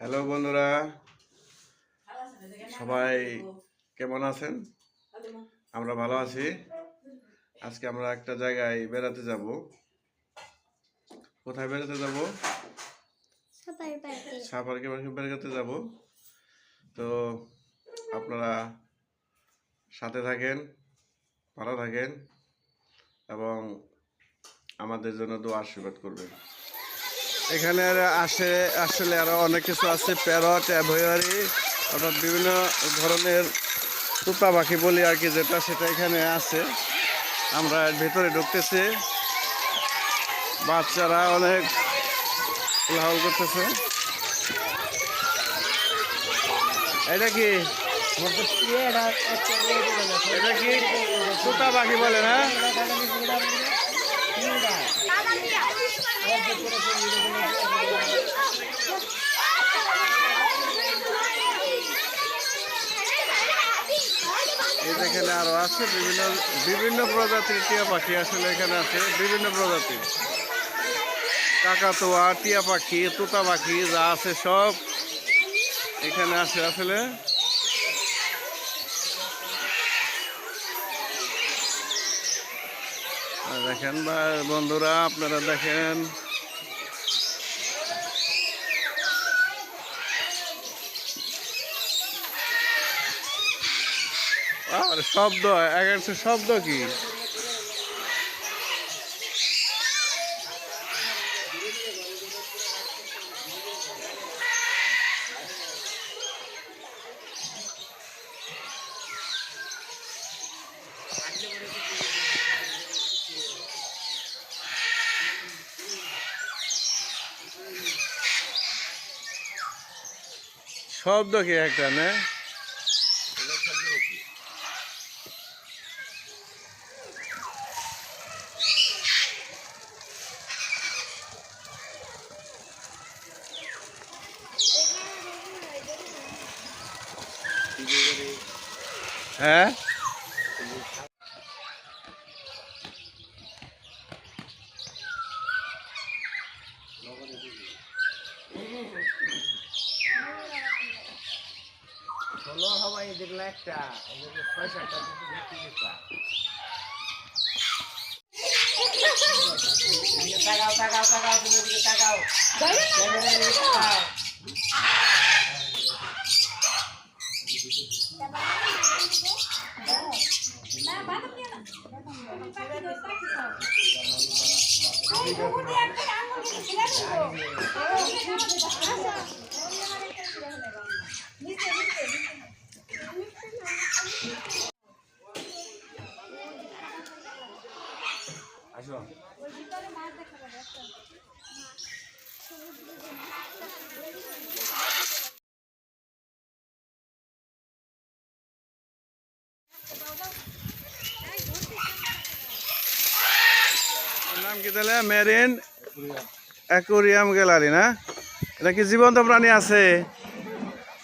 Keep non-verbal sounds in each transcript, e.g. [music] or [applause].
Hello বন্ধুরা। সবাই কেমন আছেন? আমরা ভালো আছি। আজকে আমরা একটা জায়গায় বেড়াতে যাব। কোথায় বেড়াতে যাব? সাপারকে বেড়াতে যাব। তো আপনারা সাথে থাকেন ভালো থাকেন এবং আমাদের জন্য দোয়া আশীর্বাদ করবেন। এখানে আসে, আসলে আরও অনেক কিছু আছে, প্যারট, অ্যাভয়ারি, অর্থাৎ বিভিন্ন ধরনের তুতা পাখি বলি আর কি যেটা, সেটা এখানে আছে। আমরা ভেতরে ঢুকতেছি। বাচ্চারা অনেক লাহল করতেছে। এটা কি? এটা কি? তুতা পাখি বলে না? এই যেখানে আরও আছে, বিভিন্ন বিভিন্ন প্রজাতির টিয়া পাখি আসলে এখানে আছে, বিভিন্ন প্রজাতির। কাকাতুয়া, টিয়া পাখি, তোতা পাখি যা আছে সব এখানে আছে আসলে। দেখেন বন্ধুরা, আপনারা দেখেন আর শব্দ এক একটা শব্দ কি? শব্দ কি একটা না? হ্যাঁ? ষোলো হবাই দেখলে একটা। পয়সাটা [laughs] তাকাও তাকাও তাকাও তুমি তাকাও। ক্যামেরার দিকে তাকাও আসো। কি তাহলে? মেরিন অ্যাকোরিয়াম গ্যালারি না? এটা কি জীবন্ত প্রাণী আছে?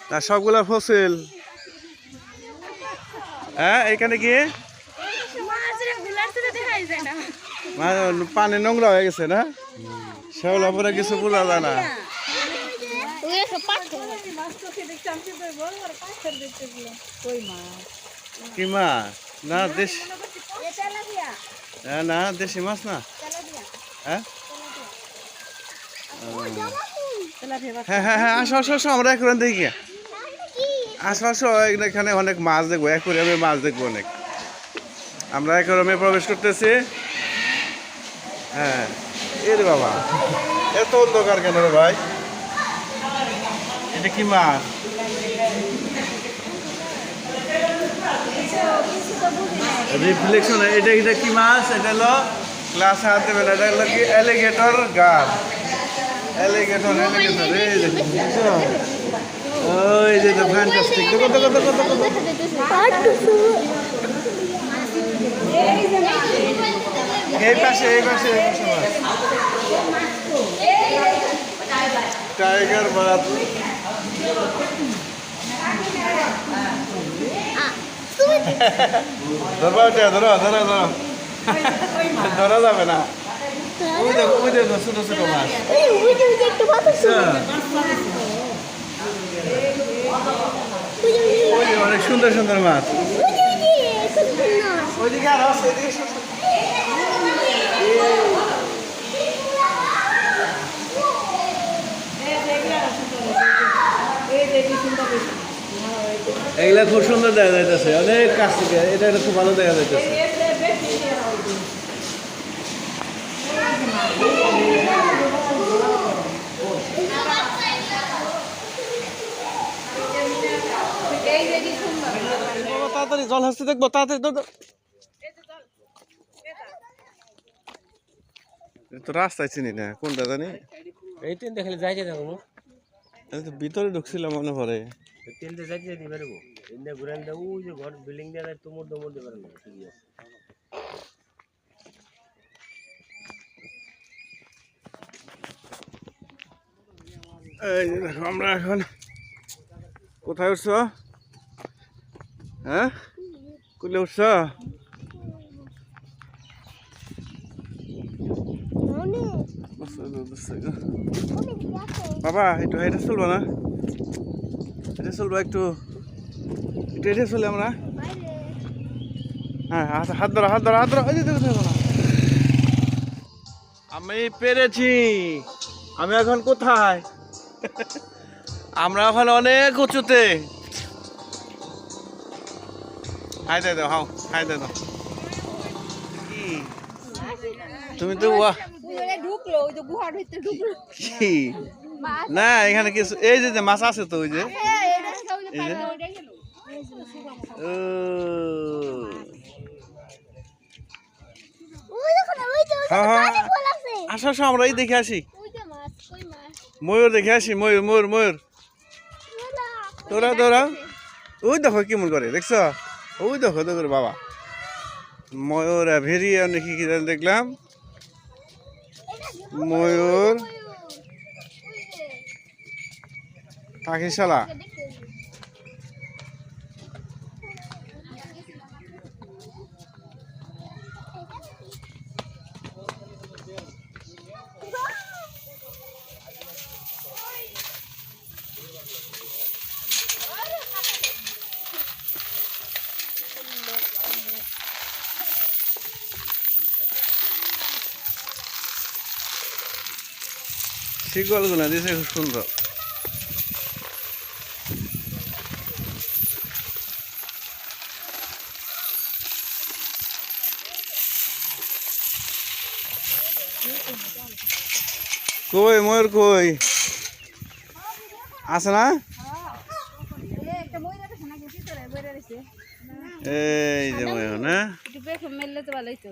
না, সবগুলা ফসিল হ্যাঁ এখানে কি? পানি নোংরা হয়ে গেছে, না? শ্যাওলা পরে কিছু বোঝা যায় না। কি মাছ না, দেশ না দেশি মাছ না। হ্যাঁ? হ্যাঁ হ্যাঁ হ্যাঁ আসো আসো আসো আমরা এখন দেখি। গিয়ে। আসো আসো এখানে- অনেক মাছ দেখব অ্যাকোরিয়ামে মাছ দেখব অনেক। আমরা অ্যাকোরিয়ামে প্রবেশ করতেছি। হ্যাঁ বাবা এত অন্ধকার কেন রে ভাই? এটা কি মাছ? রিফ্লেকশন এটা এটা কি মাছ? এটা হলো ক্লাস হাত দেবেন এটা হলো কি অ্যালিগেটর গার অ্যালিগেটর অ্যালিগেটর এই ওই যে ফ্যান্টাস্টিক দেখো দেখো দেখো দেখো। এই পাশে এই পাশে এই পাশে টাইগার মাছ। ধরবা ওটা ধরো ধরো। ধরা যাবে না। হ্যাঁ। ওই দেখো ওই দেখো ছোট মাছ অনেক সুন্দর সুন্দর মাছ। এগুলা খুব সুন্দর দেখা যাইতেছে। অনেক কাছ থেকে। এটা এটা খুব ভালো দেখা যাইতেছে। তাড়াতাড়ি জল হাসতে দেখব তাড়াতাড়ি তো রাস্তায় চিনি না কোনটা জানি? এই তিন দেখলে যাইতে থাকব। তো ভিতরে ঢুকছিলাম মনে পড়ে। তিনটে যাইতে যাইতে পারব তিনটে ঘুরে আনতে ওই যে ঘর বিল্ডিং দিয়ে যায় তুমুর দমুর দিয়ে পারব ঠিক আছে। এই দেখো আমরা এখন কোথায় উঠছ? হ্যাঁ? কুলে উঠছো অনেক অনেক আছে বাবা একটু এটা চলবো না এটা চলবো একটু একটু এটা চলে আমরা হ্যাঁ হাত ধরো হাত ধরো হাত ধরো এই যে দেখো, দেখো না। আমি পেরেছি আমি এখন কোথায় আমরা এখন অনেক উঁচুতে হাই দাও হাও হাই দাও তুমি তো ওয়া ঢুকলো ওই তো গুহার ভিতরে ঢুকলো। কি না এখানে কিছু এই যে যে মাছ আছে তো ওই যে। এই যে। হ্যাঁ, হ্যাঁ। পানি ফল আছে। আসো আসো আমরা এই দেখে আসি। যে ময়ূর দেখে আসি ময়ূর ময়ূর ময়ূর। দৌড়া দৌড়া ওই দেখো কেমন করে দেখছ? ওই দেখো দেখো বাবা। ময়ূর ভেরিয়ে অনেক দেখলাম। ময়ূর। পাখিশালা দেখতে শিকলগুলা দিয়েছে খুব সুন্দর। কই ময়ূর কই? আছে না? এই যে ময়ূর না? মেললে তো ভালোই তো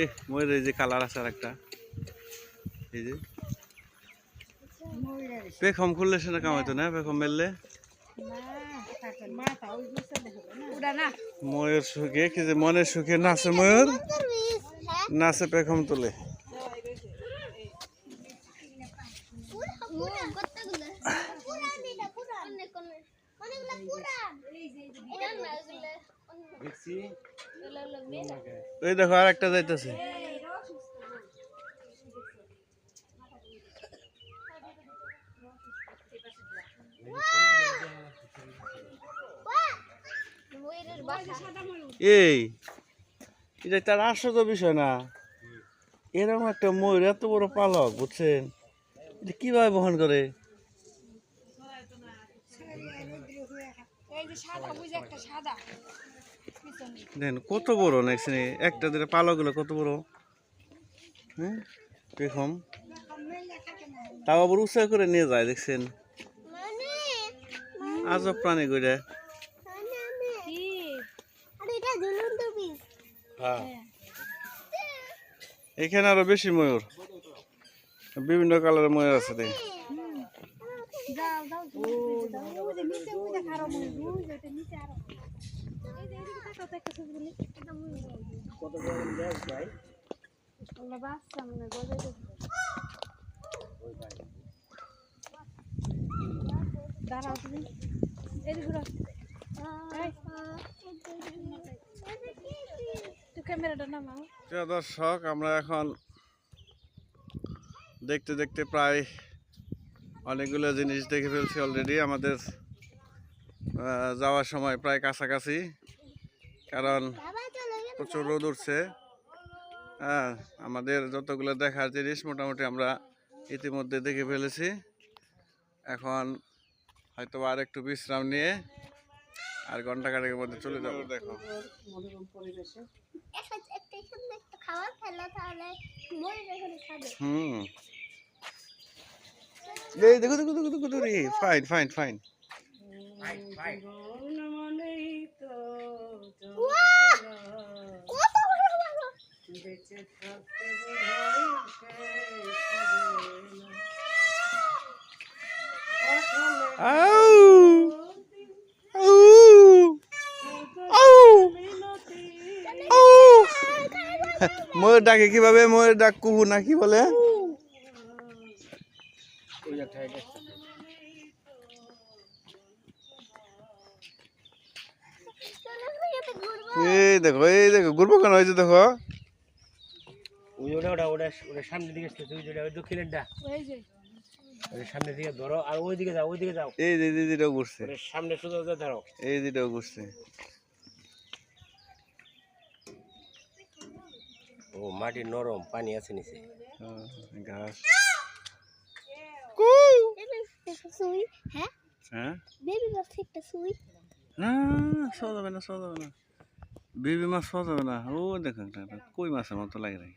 এ ময়ূর এই যে কালার আছে আর একটা এই যে। পেখম খুললে সেটা কামাইতো না পেখম মেললে? ময়ূর সুখে, কি যে মনের সুখে নাচে ময়ূর? নাচে পেখম তোলে। এই দেখো আর একটা যাইতেছে। এই এটা তার আশ্চর্য বিষয় না। এরকম একটা ময়ূর এত বড় পালক বুঝছেন? এটা কীভাবে বহন করে? দেখেন কত বড় দেখছেন? একটা দুটা পালকগুলো কত বড়? হ্যাঁ? পেখম তাও আবার উৎসাহ করে নিয়ে যায় দেখছেন? আজব প্রাণী করে হ্যাঁ। এখানে আরও বেশি ময়ূর। বিভিন্ন কালারের ময়ূর আছে দেখি। দাঁড়াও তুমি। এদিকে দর্শক, আমরা এখন দেখতে দেখতে প্রায় অনেকগুলো জিনিস দেখে ফেলছি অলরেডি আমাদের যাওয়ার সময় প্রায় কাছাকাছি, কারণ প্রচুর রোদ উঠছে। হ্যাঁ আমাদের যতগুলো দেখার জিনিস মোটামুটি আমরা ইতিমধ্যে দেখে ফেলেছি। এখন হয়তো আর একটু বিশ্রাম নিয়ে আর ঘণ্টা কাটের মধ্যে চলে যাব। দেখো। একটা একটা এখানে একটা খাবার খেলা তাহলে মরে হুম। দেখো দেখো দেখো দেখো দেখো ফাইন ফাইন ফাইন কত ময়ূর ডাকে কীভাবে? ময়ূর ডাক কুহু না কি বলে? এই দেখো এই দেখো ঘুরবো কেন? হয়েছে দেখো। ওটা ওটা ওটা ওটা সামনের দিকে দক্ষিণেরটা। সামনে দিকে ধরো আর ওইদিকে যাও ওইদিকে যাও। এই যে ঘুরছে। সামনে সোজা ধরো। এই যেটাও ঘুরছে। মাটি নরম পানি আছে নিচে। হ্যাঁ, ঘাস। সুই হ্যাঁ? হ্যাঁ বেবি বাস একটা সুই। না সহজ হবে না সহজ হবে না। বেবি মাছ সহজ হবে না। ও দেখো একটা একটা কই মাছের মতো লাগে রে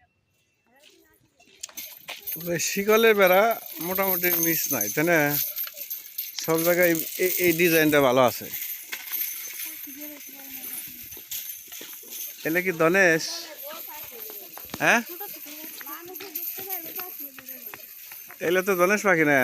শিকলের বেড়া মোটামুটি মিস নাই তাই না? সব জায়গায় এই- এই ডিজাইনটা ভালো আছে। এলে কি ধনেশ হ্যাঁ? এগুলো তো ধনেশ পাখি না?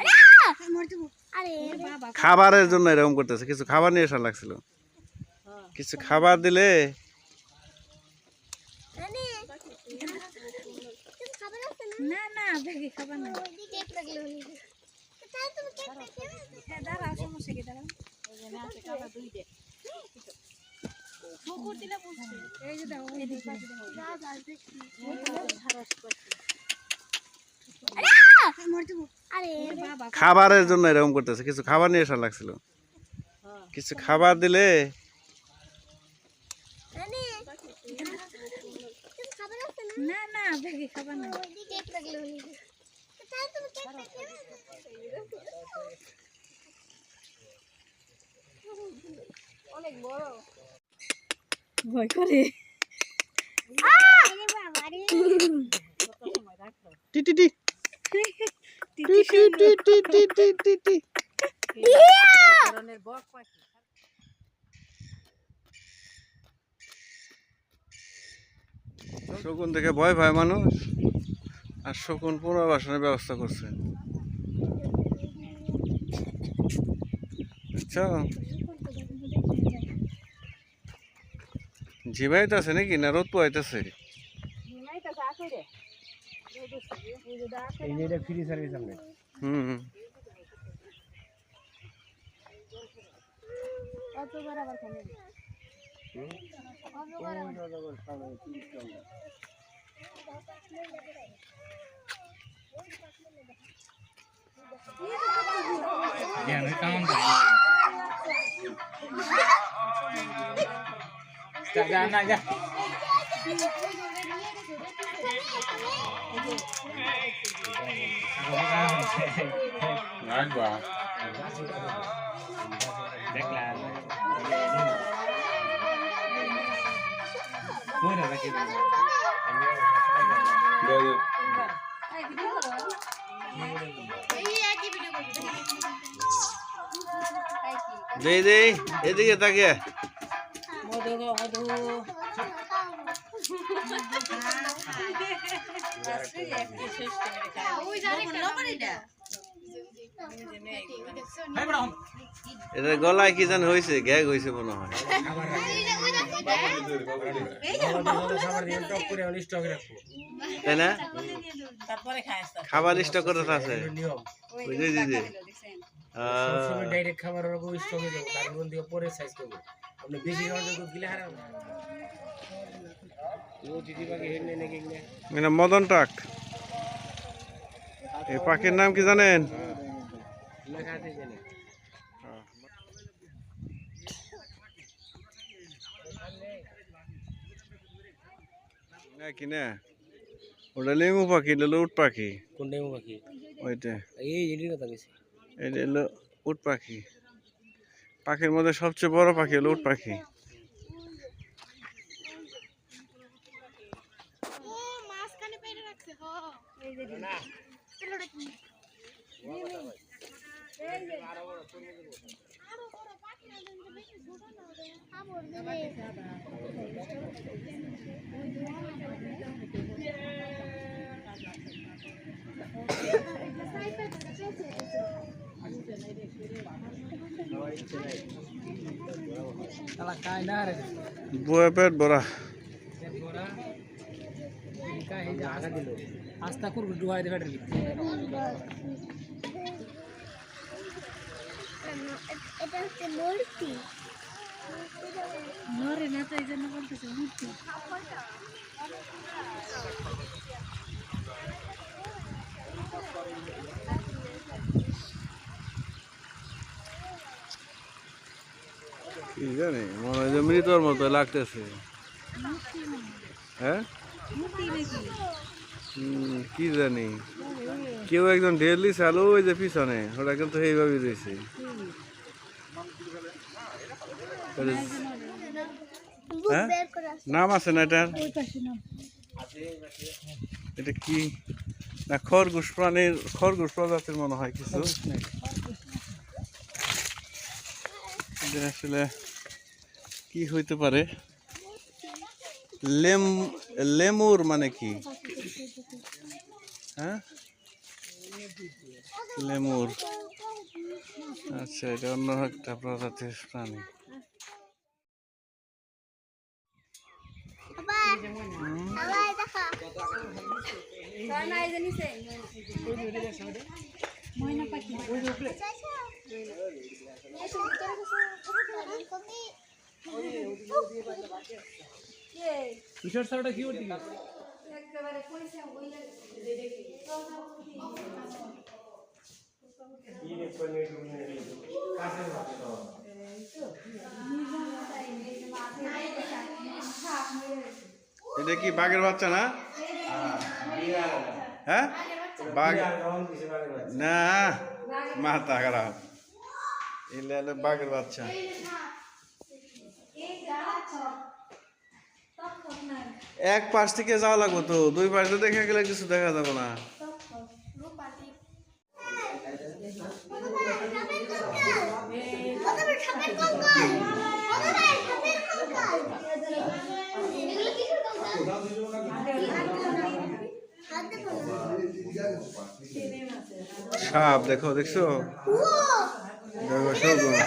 এই খাবারের জন্য এরকম করতেছে। কিছু খাবার নিয়ে আসার লাগছিল। কিছু খাবার দিলে খাবারের জন্য এরকম করতেছে। কিছু খাবার নিয়ে আসা লাগছিল। কিছু খাবার দিলে টি টি টি। শকুন থেকে ভয় পায় মানুষ। আর শকুন পুনর্বাসনের ব্যবস্থা করছে। ঝিমাইতেছে নাকি? না রোদ পোয়াইতেছে এই যে এটা ফ্রি সার্ভিস আমাদের হুম হুম অত বরাবর খানে হুম অত বরাবর খানে Yeah, they found it. Stop down, yeah. Agua. Declara. Fuera de aquí. De, de. दे दे ये देखिए ताकि मधु मधु এটা গলায় কি জান হয়েছে গ্যাগ হয়েছে মনে হয়। তাই না? খাবার স্টক করতে আছে। বুঝলি দিদি সবসময় ডাইরেক্ট খাবার ওরকম স্টক হয়ে যাব তার মধ্যে পরে সাইজ করব। আপনি বেশি খাওয়ার জন্য গিলে হারাম এটা মদন টাক। এই পাখির নাম কি জানেন? কি না ওটা লেমু পাখি এটা হলো উট পাখি? কোন টাইম বাকি ওইটা। এই জিনিস কথা বেশি। এটা হলো উট পাখি পাখির মধ্যে সবচেয়ে বড় পাখি হলো উট পাখি মাঝখানে পেটে বড়। বয়ে পেট দিল আস্তা করব ডুবাই দেবে এটা হচ্ছে মূর্তি নরে না তো এই জন্য বলতেছে মূর্তি। কি জানি? মনে হয় যে মৃতর মতো লাগতেছে। হ্যাঁ? কি জানি? কেউ একজন ঢেলি চালো ওই যে পিছনে ওটা কিন্তু এইভাবে রয়েছে। হ্যাঁ? নাম আছে না এটার? এটা কি? না খরগোশ প্রাণীর খরগোশ প্রজাতির মনে হয় কিছু। আসলে কি হইতে পারে লেম লেমুর মানে কি হ্যাঁ লেমুর আচ্ছা এটা অন্য একটা প্রজাতির প্রাণী ময়না পাখি কিশোর স্যারটা কি করতে এটা কি বাঘের বাচ্চা না? হ্যাঁ? বাঘ না, মাথা খারাপ। এলে বাঘের বাচ্চা। এক পাশ থেকে যাওয়া লাগবে তো, দুই পাশে দেখে গেলে কিছু দেখা যাবে না। সাপ, দেখো, দেখছ? দেখো সবগুলো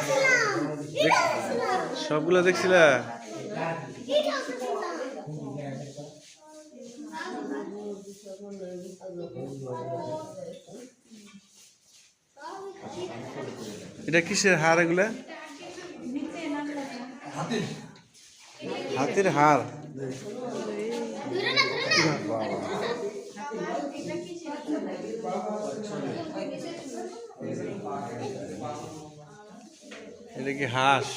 সবগুলো দেখছিলা? এটা কিসের হার এগুলা? হাতির হার। এটা কি হাঁস?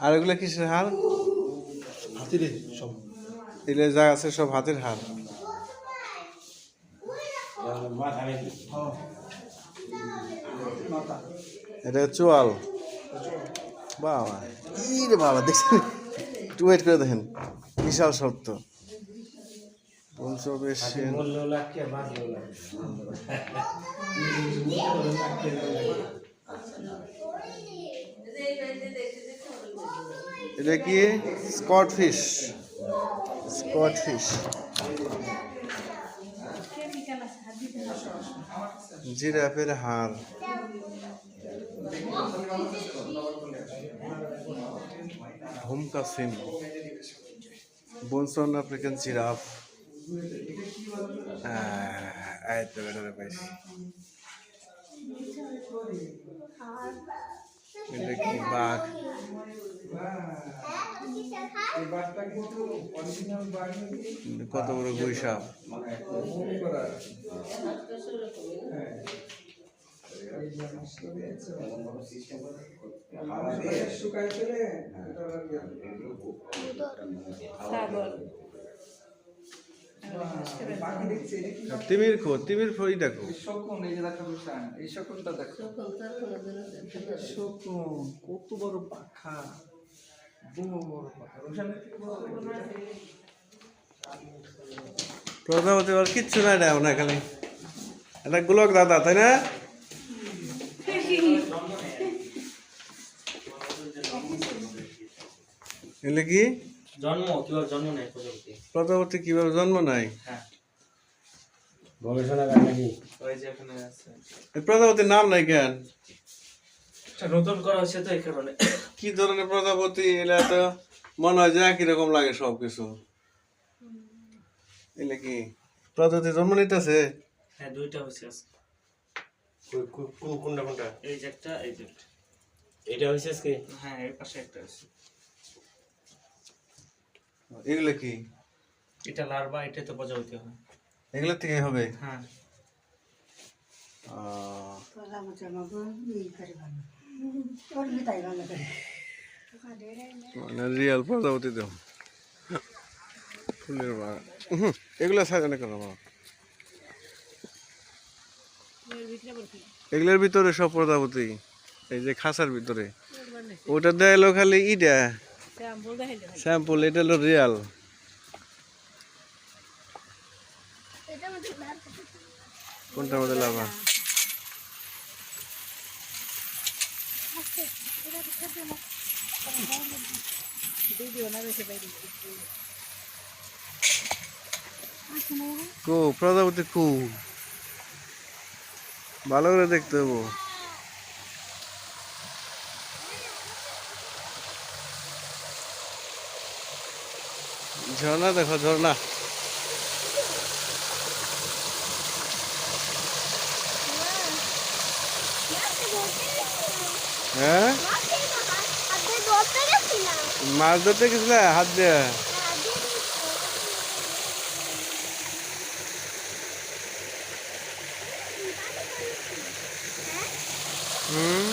আর এগুলা কিসের হার হাতিরে, সব। এগুলো যা আছে সব হাতের হার এটা চোয়াল। বাবা ই রে বাবা, দেখছেন? একটু ওয়েট করে দেখেন। বিশাল শক্ত পঞ্চবেশ সেন বলল লাগছে বাঁচলো লাগছে এটা কি? স্কট ফিশ স্কট ফিশ জিরাফের হাড়। হোমকাসিন বনসন আফ্রিকান জিরাফ। এই তো বেটারে পাইছি। এটা কি বাঘ? কত বড় বৈশাখ সাগর তিমির খো তিমির ফই দেখো শকুন এই যে দেখো রুশান এই শকুনটা দেখো। শকুন কত বড় পাখা। বড় বড় পাখা। রুশান প্রজাপতি আর কিচ্ছু নাই রে না খালি এটা গোলক দাদা তাই না? এলে কি? জন্ম কীভাবে জন্ম নেয় প্রজাপতি কীভাবে জন্ম নেয়? গবেষণাগার নাকি? ওই যে এখানে আছে। এই প্রজাপতির নাম নাই কেন? নতুন করা হয়েছে তো এই কারণে। কি ধরনের প্রজাপতি? এলা তো মনে হয় যে একই রকম লাগে সব কিছু এলে কি প্রজাপতি জন্ম নিতেছে? হ্যাঁ দুইটা হয়েছে। কোন কোনটা কোনটা? এই যে একটা এই যে একটা। এটা হয়েছে আজকে? হ্যাঁ এর পাশে একটা আছে এগুলো কি? এটা লার্ভা এটা তো প্রজাপতি হয় এগুলো থেকে হবে? হ্যাঁ। মানে রিয়াল প্রজাপতি দেব ফুলের বাগান এগুলো সাজানো কেন এগুলোর ভিতরে সব প্রজাপতি এই যে খাঁচার ভিতরে। ওটা দেয় এলো খালি ইটা। স্যাম্পল এটা হলো রিয়াল এটা মধ্যে বার কোনটার মধ্যে লাভা কো প্রজাপতি কু। ভালো করে দেখতে হব ঝর্ণা দেখো ঝর্ণা। হ্যাঁ? মাছ ধরতে গেছিলে? হাত দিয়ে? হুম?